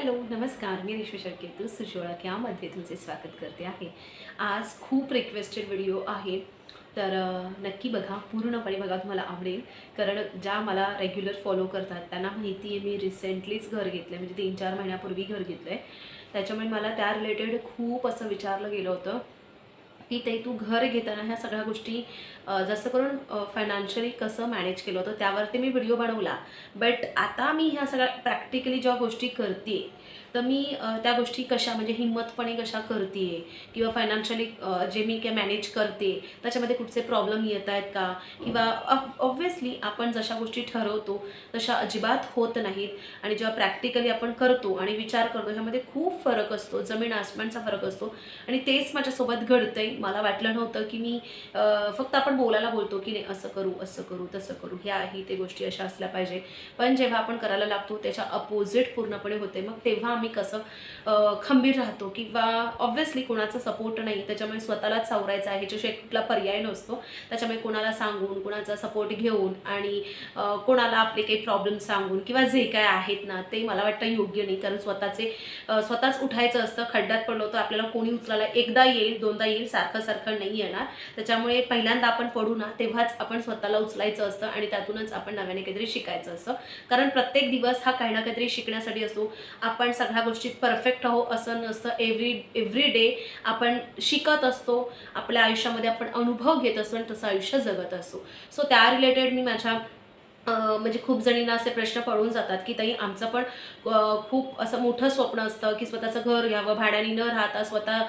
Hello नमस्कार. मी रेश्मी शर्केतू सुशोळक यामध्ये तुमचे स्वागत करते आहे. आज खूप रिक्वेस्टेड व्हिडिओ आहे. तर नक्की बघा पूर्णपणे बघा तुम्हाला आवडेल. कारण ज्या मला रेग्युलर फॉलो करतात त्यांना माहिती आहे मी रिसेंटलीच घर घेतलं आहे म्हणजे तीन चार महिन्यापूर्वी घर घेतलं आहे त्याच्यामुळे मला त्या रिलेटेड खूप असं विचारलं गेलं होतं. की ते तू घर घेताना ह्या सगळ्या गोष्टी जसं जास्त करून फायनान्शियली कसं मॅनेज केलं होतं त्यावरती मी व्हिडिओ बनवला. बट आता मी ह्या सगळ्या प्रॅक्टिकली ज्या गोष्टी करते तर मी त्या गोष्टी कशा म्हणजे हिंमतपणे कशा करते? किंवा फायनान्शियली जे मी काय मॅनेज करते त्याच्यामध्ये कुठचे प्रॉब्लेम येत आहेत का? किंवा ऑब्व्हियसली आपण जशा गोष्टी ठरवतो तशा अजिबात होत नाहीत. आणि जेव्हा प्रॅक्टिकली आपण करतो आणि विचार करतो ह्यामध्ये खूप फरक असतो जमीन आसमानचा फरक असतो. आणि तेच माझ्यासोबत घडतंय. मला वाटलं नव्हतं की मी फक्त आपण बोलायला बोलतो की नाही असं करू असं करू तसं करू. ह्या ही ते गोष्टी अशा असल्या पाहिजे. पण जेव्हा आपण करायला लागतो त्याच्या अपोजिट पूर्णपणे होते. मग तेव्हा आम्ही कसं खंबीर राहतो किंवा ऑब्व्हियसली कोणाचा सपोर्ट नाही त्याच्यामुळे स्वतःलाच सावरायचं आहे. ह्याच्याशिवाय कुठला पर्याय नसतो त्याच्यामुळे कोणाला सांगून कोणाचा सपोर्ट घेऊन आणि कोणाला आपले काही प्रॉब्लेम सांगून किंवा जे काय आहेत ना ते मला वाटतं योग्य नाही. कारण स्वतःचे स्वतःच उठायचं असतं खड्ड्यात पडलो तर आपल्याला कोणी उचलायला एकदा येईल दोनदा येईल सारखं सारखं नाही येणार. त्याच्यामुळे पहिल्यांदा आपण पडू ना तेव्हाच आपण स्वतःला उचलायचं असतं आणि त्यातूनच आपण नव्याने काहीतरी शिकायचं असतं. कारण प्रत्येक दिवस हा काही ना काहीतरी शिकण्यासाठी असतो. आपण सगळ्या गोष्टीत परफेक्ट आहो असं नसतं. एव्हरी एव्हरी डे आपण शिकत असतो. आपल्या आयुष्यामध्ये आपण अनुभव घेत असतो आणि तसं आयुष्य जगत असतो. सो त्या रिलेटेड मी माझ्या म्हणजे खूप जणींना असे प्रश्न पडून जातात की ताई आमचं पण खूप असं मोठं स्वप्न असतं की स्वतःचं घर घ्यावं भाड्याने न राहता स्वतः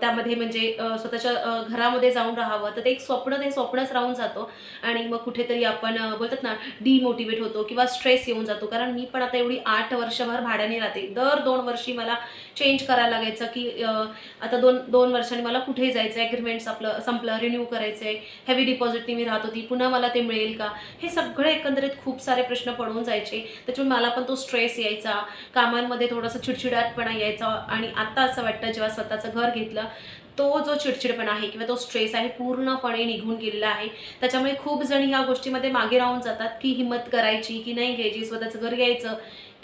त्यामध्ये म्हणजे स्वतःच्या घरामध्ये जाऊन राहावं. तर ते एक स्वप्न ते स्वप्नच राहून जातो. आणि मग कुठेतरी आपण बोलतात ना डिमोटिवेट होतो किंवा स्ट्रेस येऊन जातो. कारण मी पण आता एवढी आठ वर्षभर भाड्याने राहते. दर दोन वर्षी मला चेंज करायला लागायचं की आता दोन दोन वर्षांनी मला कुठे जायचं आहे ॲग्रीमेंट्स आपलं संपलं रिन्यू करायचं आहे हेवी डिपॉझिटनी मी राहत होती. पुन्हा मला ते मिळेल का? हे सगळं एकंदरीत खूप सारे प्रश्न पडून जायचे. त्याच्यामुळे मला पण तो स्ट्रेस यायचा. कामांमध्ये थोडासा चिडचिडातपणा यायचा. आणि आत्ता असं वाटतं जेव्हा स्वतःचं घर घेतलं तो जो चिडचिडपणा आहे किंवा तो स्ट्रेस आहे पूर्णपणे निघून गेलेला आहे. त्याच्यामुळे खूप जण ह्या गोष्टीमध्ये मागे राहून जातात की हिंमत करायची की नाही घ्यायची स्वतःचं घर घ्यायचं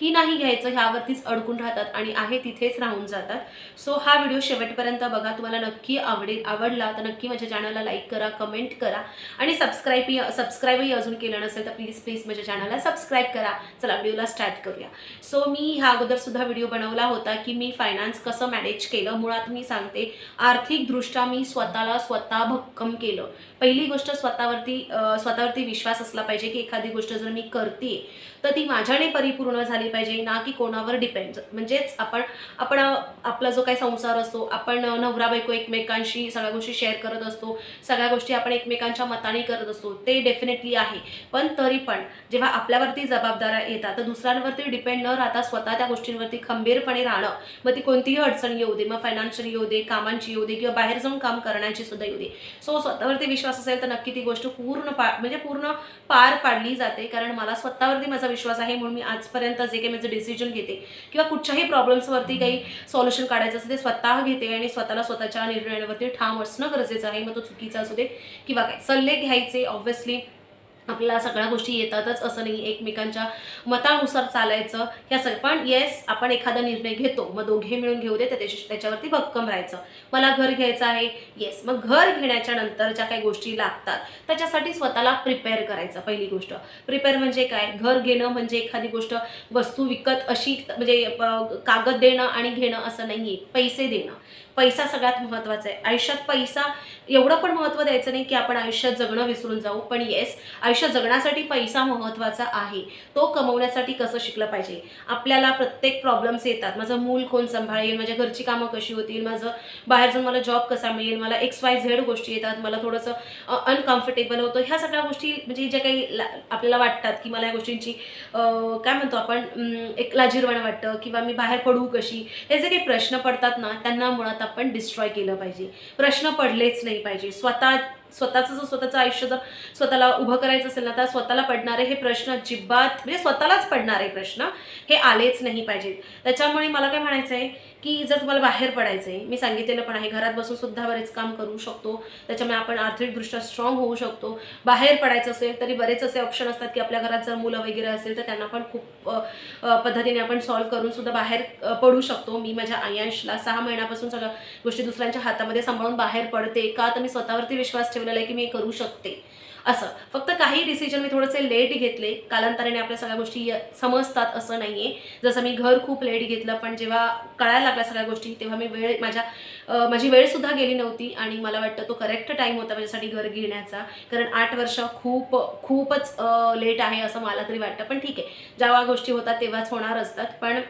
की नाही घ्यायचं ह्यावरतीच अडकून राहतात आणि आहे तिथेच राहून जातात. सो हा व्हिडिओ शेवटपर्यंत बघा. तुम्हाला नक्की आवडेल आवडला तर नक्की माझ्या चॅनलला लाईक करा कमेंट करा. आणि सबस्क्राईब सबस्क्राईबही अजून केलं नसेल तर प्लीज प्लीज माझ्या चॅनलला सबस्क्राईब करा. चला व्हिडिओला स्टार्ट करूया. सो मी ह्या अगोदरसुद्धा व्हिडिओ बनवला होता की मी फायनान्स कसं मॅनेज केलं. मुळात मी सांगते आर्थिक आर्थिकदृष्ट्या मी स्वतःला स्वतः भक्कम केलं. पहिली गोष्ट स्वतःवरती स्वतःवरती विश्वास असला पाहिजे की एखादी गोष्ट जर मी करते तर ती माझ्याने परिपूर्ण झाली पाहिजे ना की कोणावर डिपेंड म्हणजेच आपण आपण आपला जो काही संसार असतो आपण नवरा बायको एकमेकांशी सगळ्या गोष्टी शेअर करत असतो सगळ्या गोष्टी आपण एकमेकांच्या मताने करत असतो ते डेफिनेटली आहे. पण तरी पण जेव्हा आपल्यावरती जबाबदाऱ्या येतात तर दुसऱ्यांवरती डिपेंड न राहता स्वतः त्या गोष्टींवरती खंबीरपणे राहणं. मग ती कोणतीही अडचण येऊ दे मग फायनान्शियल येऊ दे कामांची येऊ दे किंवा बाहेर जाऊन काम करण्याची सुद्धा येऊ दे. सो स्वतःवरती विश्वास असेल तर नक्की ती गोष्ट पूर्ण पा म्हणजे पूर्ण पार पाडली जाते कारण मला स्वतःवरती माझा विश्वास आहे म्हणून मी आजपर्यंत जे काही माझं डिसिजन घेते किंवा कुठच्याही प्रॉब्लेम्सवरती काही सॉल्युशन काढायचं असेल ते स्वतः घेते आणि स्वतःला स्वतःच्या निर्णयावरती ठाम असणं गरजेचं आहे. मग तो चुकीचा असू दे किंवा काय. सल्ले घ्यायचे ऑब्व्हियसली आपल्याला सगळ्या गोष्टी येतातच असं नाही एकमेकांच्या मतानुसार चालायचं. ह्या सगळं पण येस आपण एखादा निर्णय घेतो. मग दोघे मिळून घेऊ दे तर त्याच्या त्याच्यावरती भक्कम राहायचं. मला घर घ्यायचं आहे? येस मग घर घेण्याच्या नंतर ज्या काही गोष्टी लागतात त्याच्यासाठी स्वतःला प्रिपेअर करायचं पहिली गोष्ट. प्रिपेअर म्हणजे काय? घर घेणं म्हणजे एखादी गोष्ट वस्तू विकत अशी म्हणजे कागद देणं आणि घेणं असं नाही पैसे देणं. पैसा सगळ्यात महत्त्वाचा आहे. आयुष्यात पैसा एवढं पण महत्त्व द्यायचं नाही की आपण आयुष्यात जगणं विसरून जाऊ पण येस आयुष्य जगण्यासाठी पैसा महत्त्वाचा आहे. तो कमवण्यासाठी कसं शिकलं पाहिजे? आपल्याला प्रत्येक प्रॉब्लेम्स येतात. माझं मूल कोण सांभाळेल? माझ्या घरची कामं कशी होतील? माझं बाहेर जाऊन मला जॉब कसा मिळेल? मला एक्स वाय झेड गोष्टी येतात. मला थोडंसं अनकम्फर्टेबल होतं. ह्या सगळ्या गोष्टी म्हणजे ज्या काही ला- आपल्याला वाटतात की मला या गोष्टींची काय म्हणतो आपण? एक लाजीरवाणं वाटतं किंवा मी बाहेर पडू कशी? हे जे काही प्रश्न पडतात ना त्यांना मुळात आपण डिस्ट्रॉय केलं पाहिजे. प्रश्न पडलेच नाही पाहिजे. स्वतः स्वतःचं जर स्वतःचं आयुष्य जर स्वतःला उभं करायचं असेल ना तर स्वतःला पडणारे हे प्रश्न अजिबात म्हणजे स्वतःलाच पडणारे प्रश्न हे आलेच नाही पाहिजेत. त्याच्यामुळे मला काय म्हणायचं आहे की जर तुम्हाला बाहेर पडायचं आहे मी सांगितलेलं पण आहे घरात बसून सुद्धा बरेच काम करू शकतो त्याच्यामुळे आपण आर्थिकदृष्ट्या स्ट्रॉंग होऊ शकतो. बाहेर पडायचं असेल तरी बरेच असे ऑप्शन असतात की आपल्या घरात जर मुलं वगैरे असेल तर त्यांना पण खूप पद्धतीने आपण सॉल्व्ह करून सुद्धा बाहेर पडू शकतो. मी माझ्या आयांशला सहा महिन्यापासून सगळ्या गोष्टी दुसऱ्यांच्या हातामध्ये सांभाळून बाहेर पडते. का तर मी स्वतःवरती विश्वास ठेवलेलं आहे की मी करू शकते. असं. फक्त काही डिसिजन मी थोडेसे लेट घेतले. कालांतराने आपल्या सगळ्या गोष्टी समजतात असं नाही आहे जसं मी घर खूप लेट घेतलं पण जेव्हा कळायला लागल्या सगळ्या गोष्टी तेव्हा मी वेळ माझ्या माझी वेळसुद्धा गेली नव्हती आणि मला वाटतं तो करेक्ट टाईम होता माझ्यासाठी घर घेण्याचा. कारण आठ वर्ष खूप खूपच लेट आहे असं मला तरी वाटतं. पण ठीक आहे. ज्या गोष्टी होतात तेव्हाच होणार असतात. पण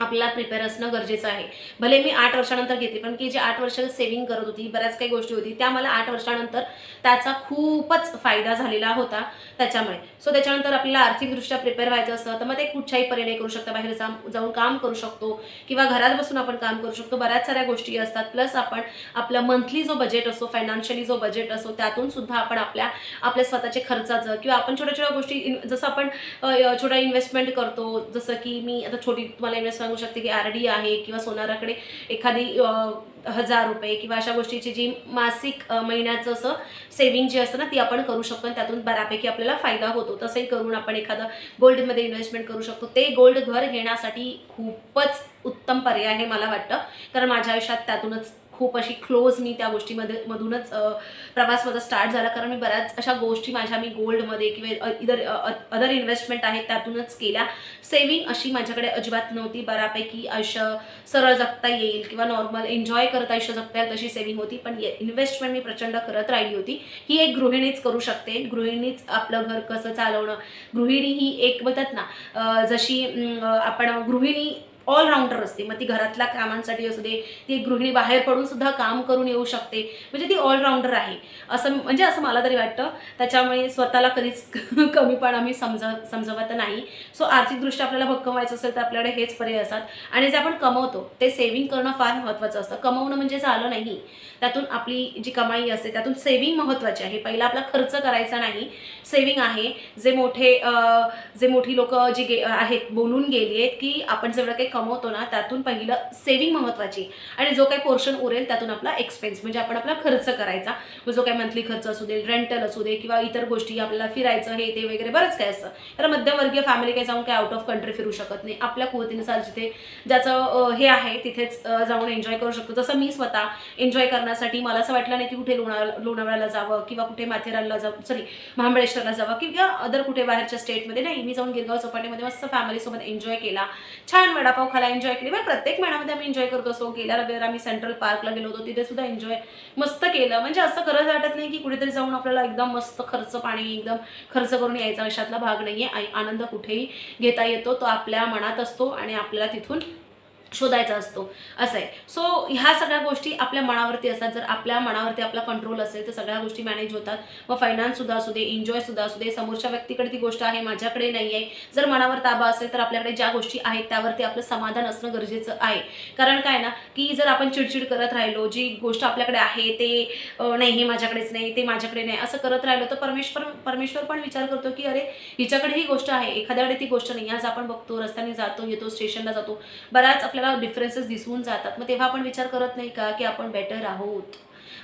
आपल्याला प्रिपेअर असणं गरजेचं आहे. भले मी आठ वर्षानंतर घेतली पण की जे आठ वर्ष सेव्हिंग करत होती बऱ्याच काही गोष्टी होती त्या मला आठ वर्षानंतर त्याचा खूपच फायदा झालेला होता त्याच्यामुळे. सो त्याच्यानंतर आपल्याला आर्थिकदृष्ट्या प्रिपेअर व्हायचं असतं तर मग ते कुठच्याही पर्याय करू शकता. बाहेर जाऊन जाऊन काम करू शकतो किंवा घरात बसून आपण काम करू शकतो. बऱ्याच साऱ्या गोष्टी असतात. प्लस आपण आपला मंथली जो बजेट असतो फायनान्शियली जो बजेट असतो त्यातून सुद्धा आपण आपल्या आपल्या स्वतःचे खर्चाचं किंवा आपण छोट्या छोट्या गोष्टी इन- जसं आपण छोटा इन्व्हेस्टमेंट करतो जसं की मी आता छोटी तुम्हाला इन्व्हेस्टमेंट सांगू शकते की आर डी आहे किंवा सोनाराकडे एखादी हजार रुपये किंवा अशा गोष्टीची जी मासिक महिन्याचं असं सेव्हिंग जी असतं ना ती आपण करू शकतो आणि त्यातून बऱ्यापैकी आपल्याला फायदा होतो. तसंही करून आपण एखादं गोल्डमध्ये इन्व्हेस्टमेंट करू शकतो. ते गोल्ड घर घेण्यासाठी खूपच उत्तम पर्याय आहे मला वाटतं. कारण माझ्या आयुष्यात त्यातूनच खूप अशी क्लोज मी त्या गोष्टीमध्ये मधूनच प्रवास माझा स्टार्ट झाला. कारण मी बऱ्याच अशा गोष्टी माझ्या मी गोल्डमध्ये किंवा इतर अदर इन्व्हेस्टमेंट आहेत त्यातूनच केल्या. सेव्हिंग अशी माझ्याकडे अजिबात नव्हती. बऱ्यापैकी आयुष्य सरळ जगता येईल किंवा नॉर्मल एन्जॉय करत आयुष्य जगता येईल तशी सेव्हिंग होती. पण इन्व्हेस्टमेंट मी प्रचंड करत राहिली होती. ही एक गृहिणीच करू शकते. गृहिणीच आपलं घर कसं चालवणं. गृहिणी ही एक बोलतात ना जशी आपण गृहिणी ऑलराऊंडर असते. मग ती घरातल्या कामांसाठी असू दे ती गृहिणी बाहेर पडून सुद्धा काम करून येऊ शकते. म्हणजे ती ऑलराऊंडर आहे. असं म्हणजे असं मला तरी वाटतं. त्याच्यामुळे स्वतःला कधीच कमीपणा मी समज समजवत नाही. सो आर्थिकदृष्ट्या आपल्याला भक्कम व्हायचं असेल तर आपल्याकडे हेच पर्याय असतात. आणि जे आपण कमवतो ते सेव्हिंग करणं फार महत्त्वाचं असतं. कमवणं म्हणजे झालं नाही. त्यातून आपली जी कमाई असते त्यातून सेव्हिंग महत्त्वाची आहे. पहिला आपला खर्च करायचा नाही. सेव्हिंग आहे. जे मोठे जे मोठी लोक जी गे आहेत बोलून गेली आहेत की आपण जेवढं काही कमवतो ना त्यातून पहिलं सेव्हिंग महत्त्वाची आणि जो काही पोर्शन उरेल त्यातून आपला एक्सपेन्स म्हणजे आपण आपला खर्च करायचा. मग जो काही मंथली खर्च असू दे रेंटल असू दे किंवा इतर गोष्टी आपल्याला फिरायचं हे ते वगैरे बरंच काय असतं. तर मध्यमवर्गीय फॅमिली काही जाऊन काय आउट ऑफ कंट्री फिरू शकत नाही. आपल्या कुवतीनुसार जिथे ज्याचं हे आहे तिथेच जाऊन एन्जॉय करू शकतो. जसं मी स्वतः एन्जॉय करण्यासाठी मला असं वाटलं नाही की कुठे लोणा लोणावळ्याला जावं किंवा कुठे माथेरानला जावं सॉरी महाबळेश्वरला जावं किंवा अदर कुठे बाहेरच्या स्टेटमध्ये नाही. मी जाऊन गिरगाव चौपाटीमध्ये मस्त फॅमिलीसोबत एन्जॉय केला. छान वडापाव खाला एन्जॉय केली. म्हणजे प्रत्येक महिन्यामध्ये आम्ही एन्जॉय करत असो गेल्या रविवार आम्ही सेंट्रल पार्कला गेलो होतो. तिथे सुद्धा एन्जॉय मस्त केलं. म्हणजे असं खरंच वाटत नाही की कुठेतरी जाऊन आपल्याला एकदम मस्त खर्च पाणी एकदम खर्च करून यायचा अशातला भाग नाही आहे आनंद कुठेही घेता येतो. तो आपल्या मनात असतो आणि आपल्याला तिथून शोधायचा असतो. असं आहे. सो ह्या सगळ्या गोष्टी आपल्या मनावरती असतात. जर आपल्या मनावरती आपला कंट्रोल असेल तर सगळ्या गोष्टी मॅनेज होतात. मग फायनान्ससुद्धा असू दे एन्जॉयसुद्धा असू दे समोरच्या व्यक्तीकडे ती गोष्ट आहे माझ्याकडे नाही आहे जर मनावर ताबा असेल तर आपल्याकडे ज्या गोष्टी आहेत त्यावरती आपलं समाधान असणं गरजेचं आहे. कारण काय ना की जर आपण चिडचिड करत राहिलो जी गोष्ट आपल्याकडे आहे ते नाही हे माझ्याकडेच नाही ते माझ्याकडे नाही असं करत राहिलो तर परमेश्वर परमेश्वर पण विचार करतो की अरे हिच्याकडे ही गोष्ट आहे. एखाद्याकडे ती गोष्ट नाही. आज आपण बघतो रस्त्याने जातो येतो स्टेशनला जातो. बऱ्याच आपल्या आपल्याला डिफरन्सेस दिसून जातात. मग तेव्हा आपण विचार करत नाही का की आपण बेटर आहोत?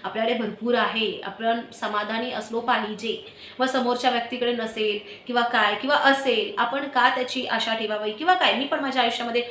आपल्याकडे भरपूर आहे. आपण समाधानी असलो पाहिजे. व समोरच्या व्यक्तीकडे नसेल किंवा काय किंवा असेल आपण का त्याची आशा ठेवावी? किंवा काय? मी पण माझ्या आयुष्यामध्ये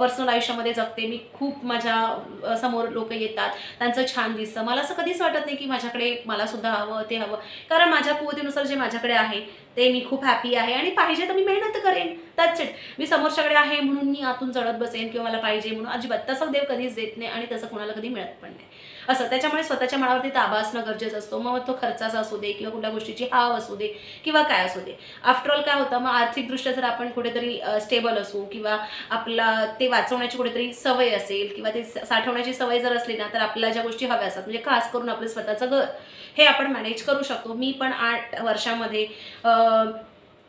पर्सनल आयुष्यामध्ये जगते. मी खूप माझ्यासमोर लोक येतात. त्यांचं छान दिसतं. मला असं कधीच वाटत नाही की माझ्याकडे मला सुद्धा हवं ते हवं. कारण माझ्या कुवतीनुसार जे माझ्याकडे आहे ते मी खूप हॅपी आहे आणि पाहिजे तर मी मेहनत करेन. त्याच इट मी समोरच्याकडे आहे म्हणून मी आतून चढत बसेन किंवा मला पाहिजे म्हणून. अजिबात. तसं देव कधीच देत नाही आणि तसं कोणाला कधी मिळत पण नाही. असं. त्याच्यामुळे स्वतःच्या मनावरती ताबा असणं गरजेचं असतो. मग तो खर्चाचा असू दे किंवा कुठल्या गोष्टीची हाव असू दे किंवा काय असू दे. आफ्टरऑल काय होतं मग आर्थिकदृष्ट्या जर आपण कुठेतरी स्टेबल असू किंवा आपला ते वाचवण्याची कुठेतरी सवय असेल किंवा ते साठवण्याची सवय जर असली ना तर आपल्याला ज्या गोष्टी हव्या असतात म्हणजे खास करून आपलं स्वतःचं घर हे आपण मॅनेज करू शकतो. मी पण आठ वर्षामध्ये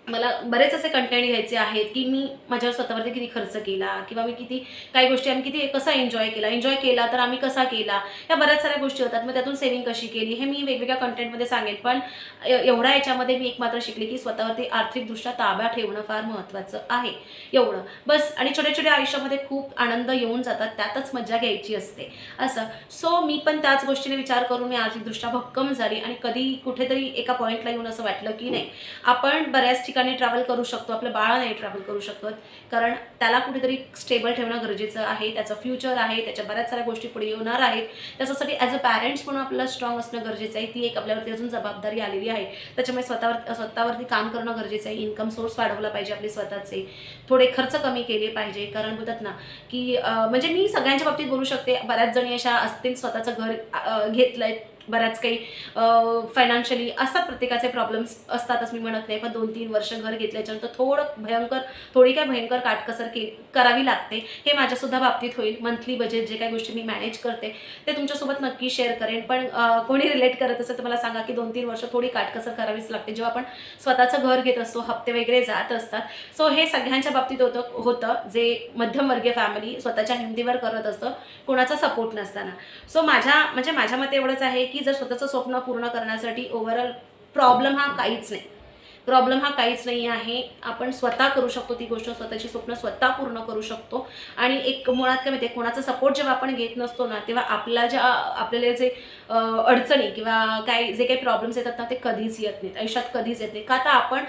मला बरेच असे कंटेंट घ्यायचे आहेत की मी माझ्या स्वतःवरती किती खर्च केला किंवा मी किती काही गोष्टी आम्ही किती कसा एन्जॉय केला? एन्जॉय केला तर आम्ही कसा केला? या बऱ्याच साऱ्या गोष्टी होतात. मग त्यातून सेव्हिंग कशी केली? हे मी वेगवेगळ्या कंटेंटमध्ये सांगेन. पण एवढ्या याच्यामध्ये मी एक मात्र शिकले की स्वतःवरती आर्थिकदृष्ट्या ताबा ठेवणं फार महत्त्वाचं आहे. एवढं. बस. आणि छोट्या छोट्या आयुष्यामध्ये खूप आनंद येऊन जातात. त्यातच मजा घ्यायची असते. असं. सो मी पण त्याच गोष्टीने विचार करून मी आर्थिकदृष्ट्या भक्कम झाली आणि कधी कुठेतरी एका पॉईंटला येऊन असं वाटलं की नाही. आपण बऱ्याच ठिकाणी ट्रॅव्हल करू शकतो आपलं बाळ नाही ट्रॅव्हल करू शकत. कारण त्याला कुठेतरी स्टेबल ठेवणं गरजेचं आहे त्याचं फ्युचर आहे त्याच्या बऱ्याच साऱ्या गोष्टी पुढे येणार आहेत. त्याच्यासाठी ॲज अ पॅरेंट्स म्हणून आपल्याला स्ट्रॉंग असणं गरजेचं आहे. ती एक आपल्यावरती अजून जबाबदारी आलेली आहे. त्याच्यामुळे स्वतःवर स्वतःवरती काम करणं गरजेचं आहे. इन्कम सोर्स वाढवला पाहिजे आपले स्वतःचे. थोडे खर्च कमी केले पाहिजे. कारण बोलतात ना की म्हणजे मी सगळ्यांच्या बाबतीत बोलू शकते. बऱ्याच जणी अशा असतील स्वतःचं घर घेतलं आहे बऱ्याच काही फायनान्शियली असतात प्रत्येकाचे प्रॉब्लेम्स असतातच मी म्हणत नाही. पण दोन तीन वर्ष घर घेतल्याच्यानंतर थोडं भयंकर थोडी काय भयंकर काटकसर के करावी लागते. हे माझ्यासुद्धा बाबतीत होईल. मंथली बजेट जे काही गोष्टी मी मॅनेज करते ते तुमच्यासोबत नक्की शेअर करेन. पण कोणी रिलेट करत असेल तर मला सांगा की दोन तीन वर्ष थोडी काटकसर करावीच लागते. जेव्हा आपण स्वतःचं घर घेत असतो हप्ते वगैरे जात असतात. सो हे सगळ्यांच्या बाबतीत होतं होतं जे मध्यमवर्गीय फॅमिली स्वतःच्या हिमतीवर करत असतं. कोणाचा सपोर्ट नसताना. सो माझ्या म्हणजे माझ्या मते एवढंच आहे की की जर स्वतःचं स्वप्न पूर्ण करण्यासाठी ओव्हरऑल प्रॉब्लेम हा काहीच नाही. प्रॉब्लेम हा काहीच नाही आहे. आपण स्वतः करू शकतो ती गोष्ट स्वतःची स्वप्न स्वतः पूर्ण करू शकतो. आणि एक मुळात काय माहिती कोणाचा सपोर्ट जेव्हा आपण घेत नसतो ना तेव्हा आपल्या ज्या आपल्याला जे अडचणी किंवा काय जे काही प्रॉब्लेम्स येतात ना ते कधीच येत नाहीत. आयुष्यात कधीच येत नाही. का तर आपण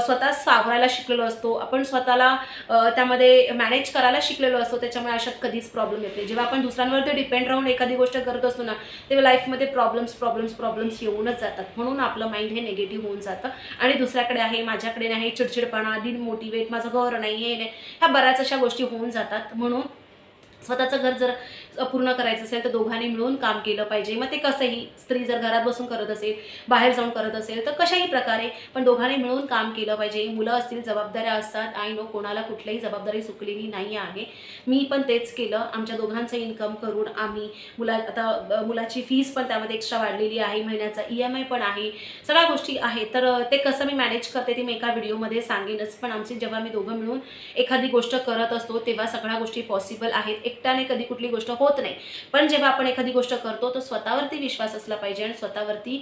स्वतः सावरायला शिकलेलो असतो. आपण स्वतःला त्यामध्ये मॅनेज करायला शिकलेलो असतो. त्याच्यामुळे आयुष्यात कधीच प्रॉब्लेम येत नाही. जेव्हा आपण दुसऱ्यांवरती डिपेंड राहून एखादी गोष्ट करत असतो ना तेव्हा लाईफमध्ये प्रॉब्लेम्स प्रॉब्लेम्स प्रॉब्लेम्स येऊनच जातात. म्हणून आपलं माइंड हे निगेटिव्ह होऊन जातं. आणि दुसऱ्या दुसऱ्याकडे आहे माझ्याकडे नाही चिडचिडपणा डिमोटिवेट माझं घर नाही हे नाही ह्या बऱ्याच अशा गोष्टी होऊन जातात. म्हणून स्वतःचं घर जर पूर्ण करायचं असेल तर दोघांनी मिळून काम केलं पाहिजे. मग ते कसंही? स्त्री जर घरात बसून करत असेल बाहेर जाऊन करत असेल तर कशाही प्रकारे पण दोघांनी मिळून काम केलं पाहिजे. मुलं असतील जबाबदाऱ्या असतात आय नो कोणाला कुठल्याही जबाबदारी चुकलेली नाही आहे. मी पण तेच केलं. आमच्या दोघांचं इन्कम करून आम्ही मुला आता मुलाची फीस पण त्यामध्ये एक्स्ट्रा वाढलेली आहे. महिन्याचा ई एम आय पण आहे. सगळ्या गोष्टी आहेत. तर ते कसं मी मॅनेज करते ते मी एका व्हिडिओमध्ये सांगेनच. पण आमची जेव्हा मी दोघं मिळून एखादी गोष्ट करत असतो तेव्हा सगळ्या गोष्टी पॉसिबल आहेत. एकट्याने कधी कुठली गोष्ट होत नाही. पण जेव्हा आपण एखादी गोष्ट करतो तर स्वतःवरती विश्वास असला पाहिजे आणि स्वतःवरती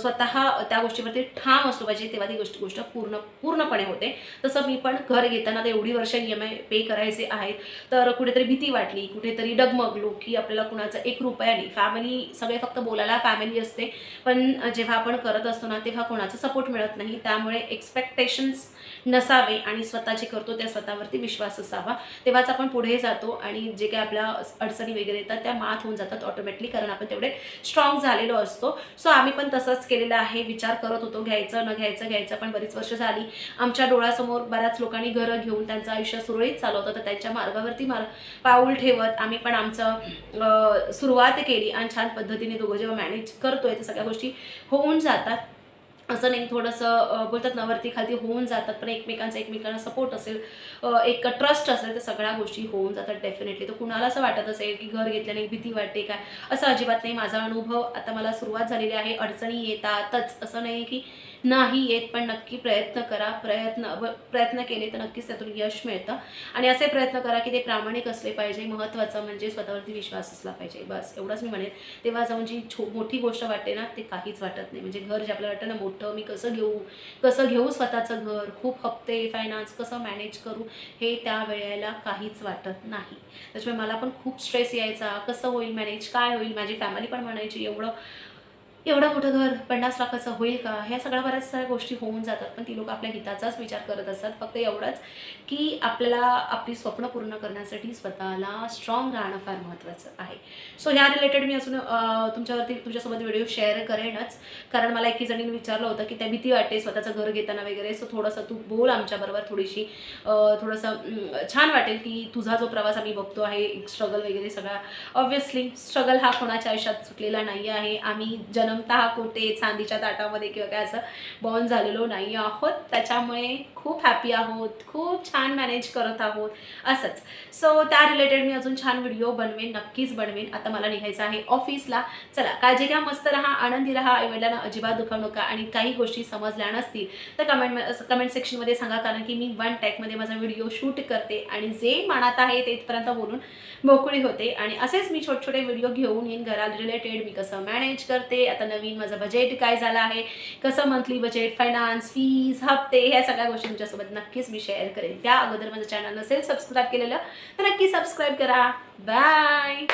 स्वतः त्या गोष्टीवरती ठाम असलो पाहिजे तेव्हा ती गोष्ट गोष्ट पूर्ण पूर्णपणे होते. तसं मी पण घर घेताना तर एवढी वर्ष ई एम आय पे करायचे आहेत. तर कुठेतरी भीती वाटली कुठेतरी डगमगलो की आपल्याला कुणाचा एक रुपयाने फॅमिली सगळे फक्त बोलायला फॅमिली असते. पण जेव्हा आपण करत असतो ना तेव्हा कोणाचा सपोर्ट मिळत नाही. त्यामुळे एक्सपेक्टेशन्स नसावे आणि स्वतः जे करतो त्या स्वतःवरती विश्वास असावा. तेव्हाच आपण पुढे जातो आणि जे काही आपल्या अडचणी वगैरे येतात त्या मात होऊन जातात ऑटोमॅटिकली कारण आपण तेवढे स्ट्रॉंग झालेलो असतो. सो आम्ही पण तसंच केलेलं आहे. विचार करत होतो घ्यायचं न घ्यायचं घ्यायचं पण बरीच वर्ष झाली. आमच्या डोळ्यासमोर बऱ्याच लोकांनी घरं घेऊन त्यांचं आयुष्य सुरळीत चालवतं तर त्यांच्या मार्गावरती मार पाऊल ठेवत आम्ही पण आमचं सुरुवात केली आणि छान पद्धतीने दोघं जेव्हा मॅनेज करतोय तर सगळ्या गोष्टी होऊन जातात. असं नाही थोडंसं बोलतात ना वरती खालती होऊन जातात पण एकमेकांचा एकमेकांना सपोर्ट असेल एक ट्रस्ट असेल तर सगळ्या गोष्टी होऊन जातात डेफिनेटली तर कुणाला असं वाटत असेल की घर घेतल्याने भीती वाटते काय असं अजिबात नाही. माझा अनुभव आता मला सुरुवात झालेली आहे. अडचणी येतातच. असं नाही की नाही येत पण नक्की प्रयत्न करा. प्रयत्न व- प्रयत्न केले तर नक्कीच त्यातून यश मिळतं. आणि असे प्रयत्न करा की ते प्रामाणिक असले पाहिजे. महत्त्वाचं म्हणजे स्वतःवरती विश्वास असला पाहिजे. बस एवढंच मी म्हणेन. तेव्हा जाऊन जी छो मोठी गोष्ट वाटते ना ते काहीच वाटत नाही. म्हणजे घर जे आपल्याला वाटतं ना मोठं मी कसं घेऊ? कसं घेऊ स्वतःचं घर? खूप हप्ते फायनान्स कसं मॅनेज करू? हे त्या वेळेला काहीच वाटत नाही. त्याच्यामुळे मला पण खूप स्ट्रेस यायचा. कसं होईल मॅनेज काय होईल? माझी फॅमिली पण म्हणायची एवढं एवढं मोठं घर पन्नास लाखाचं होईल का? ह्या सगळ्या बऱ्याच साऱ्या गोष्टी होऊन जातात. पण ती लोक आपल्या हिताचाच विचार करत असतात. फक्त एवढंच की आपल्याला आपली स्वप्न पूर्ण करण्यासाठी स्वतःला स्ट्रॉंग राहणं फार महत्त्वाचं आहे. सो ह्या रिलेटेड मी अजून तुमच्यावरती तुमच्यासोबत व्हिडिओ शेअर करेनच. कारण मला एकी जणीने विचारलं होतं की त्या भीती वाटते स्वतःचं घर घेताना वगैरे. सो थोडंसं तू बोल आमच्याबरोबर थोडीशी. थोडंसं छान वाटेल की तुझा जो प्रवास आम्ही बघतो आहे स्ट्रगल वगैरे सगळा. ऑब्व्हियसली स्ट्रगल हा कोणाच्या आयुष्यात सुटलेला नाही आहे आम्ही जन जन्मतः कुठे चांदीच्या ताटामध्ये किंवा काय असं बॉर्न झालेलो नाही आहोत. त्याच्यामुळे खूप हॅपी आहोत खूप छान मॅनेज करत आहोत असंच. सो त्या रिलेटेड मी अजून छान व्हिडिओ बनवेन नक्कीच बनवेन. आता मला निघायचं आहे ऑफिसला चला काळजी घ्या मस्त राहा आनंदी राहा. आईवडिलांना अजिबात दुखावू नका आणि काही गोष्टी समजल्या नसतील तर कमेंट कमेंट सेक्शनमध्ये सांगा कारण की मी वन टॅकमध्ये माझा व्हिडिओ शूट करते आणि जे मनात आहे ते इथपर्यंत बोलून मोकळी होते. आणि असेच मी छोटे छोटे व्हिडिओ घेऊन येईन. घरा रिलेटेड मी कसं मॅनेज करते आता नवीन माझं बजेट काय झालं आहे कसं मंथली बजेट फायनान्स फीज हप्ते ह्या सगळ्या गोष्टी तुमच्यासोबत नक्कीच मी शेअर करेन. त्या अगोदर माझं चॅनल नसेल सबस्क्राईब केलेलं तर नक्की सबस्क्राईब करा. बाय